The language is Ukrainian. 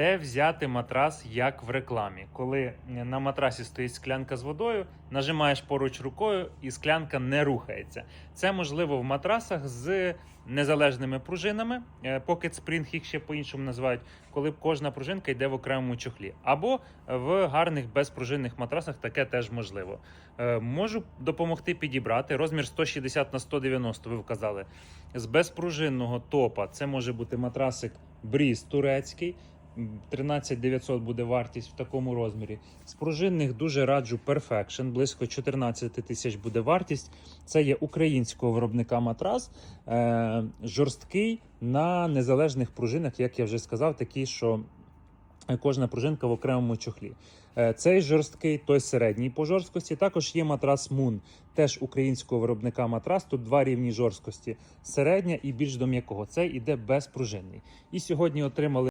Де взяти матрас, як в рекламі? Коли на матрасі стоїть склянка з водою, нажимаєш поруч рукою, і склянка не рухається. Це можливо в матрасах з незалежними пружинами. е, Pocket Spring їх ще по-іншому називають, коли кожна пружинка йде в окремому чохлі. Або в гарних безпружинних матрасах таке теж можливо. Е, Можу допомогти підібрати розмір 160 на 190, ви вказали. З безпружинного топа це може бути матрасик Бріз турецький. 13 900 буде вартість в такому розмірі. З пружинних дуже раджу Perfection, близько 14 тисяч буде вартість. Це є українського виробника матрас, е, жорсткий на незалежних пружинах, як я вже сказав, такі, що кожна пружинка в окремому чохлі. Е, Цей жорсткий, той середній по жорсткості. Також є матрас Moon, теж українського виробника матрас. Тут два рівні жорсткості: середня і більш до м'якого. Цей іде безпружинний. І сьогодні отримали.